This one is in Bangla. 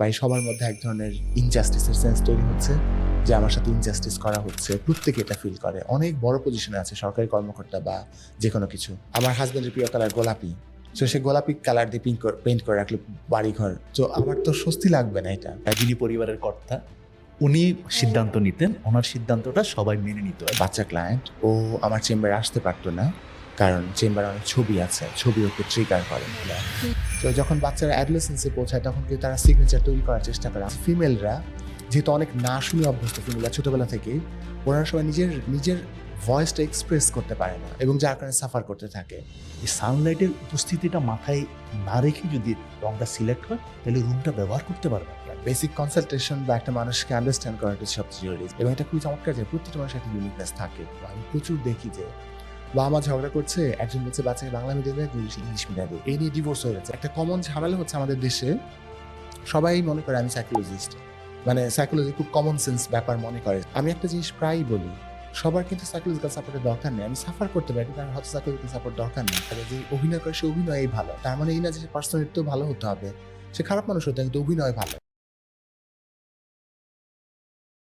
প্রায় সবার মধ্যে এক ধরনের ইনজাস্টিসের সেন্স তৈরি হচ্ছে যে আমার সাথে ইনজাস্টিস করা হচ্ছে প্রত্যেকে এটা ফিল করে। অনেক বড় পজিশনে আছে সরকারি কর্মকর্তা বা যে কোনো কিছু। আমার হাজব্যান্ডের প্রিয় কালার গোলাপি। তো সে গোলাপি কালার দিয়ে পিঙ্ক পেন্ট করে রাখল বাড়িঘর। তো আমার তো স্বস্তি লাগবে না এটা। যিনি পরিবারের কর্তা উনি সিদ্ধান্ত নিতেন ওনার সিদ্ধান্তটা সবাই মেনে নিত। বাচ্চা ক্লায়েন্ট ও আমার চেম্বারে আসতে পারতো না কারণ চেম্বারে অনেক ছবি আছে ছবি ওকে ট্রিগার করে। তো যখন বাচ্চারা অ্যাডলেসেন্সে পৌঁছায় তখন কিন্তু তারা সিগনেচার তৈরি করার চেষ্টা করে। ফিমেলরা যেহেতু অনেক না শুনে অভ্যস্ত ফিমেলরা ছোটবেলা থেকে ওনারা সবাই নিজের নিজের ভয়েসটা এক্সপ্রেস করতে পারে না এবং যার কারণে সাফার করতে থাকে। এই সানলাইটের উপস্থিতিটা মাথায় না রেখে যদি রংটা সিলেক্ট হয় তাহলে রুমটা ব্যবহার করতে পারবে বেসিক কনসালটেশন বা একটা মানুষকে আন্ডারস্ট্যান্ড করাটা সবচেয়ে জরুরি। এবং এটা খুবই চমৎকার যে প্রত্যেকটা মানুষের একটা ইউনিকনেস থাকে। আমি প্রচুর দেখি যে বাবা মা ঝগড়া করছে, একজন বলছে বাচ্চাকে বাংলা মিডিয়ামে ইংলিশ ইংলিশ মিডিয়ামে এই নিয়ে ডিভোর্স হয়ে গেছে একটা কমন ঝামেলা হচ্ছে আমাদের দেশে। সবাই মনে করে আমি সাইকোলজিস্ট মানে সাইকোলজি খুব কমন সেন্স ব্যাপার মনে করে। আমি একটা জিনিস প্রায়ই বলি, সবার কিন্তু সাইকোলজিক্যাল সাপোর্টের দরকার নেই। আমি সাফার করতে পারি আমার হয়তো সাইকোলজিক্যাল সাপোর্ট দরকার নেই। তাহলে যে অভিনয় করে, সে অভিনয়ই ভালো। তার মানে এই না যে, সে পার্সোনালিটিও ভালো হতে হবে। সে খারাপ মানুষ হতে কিন্তু অভিনয় ভালো।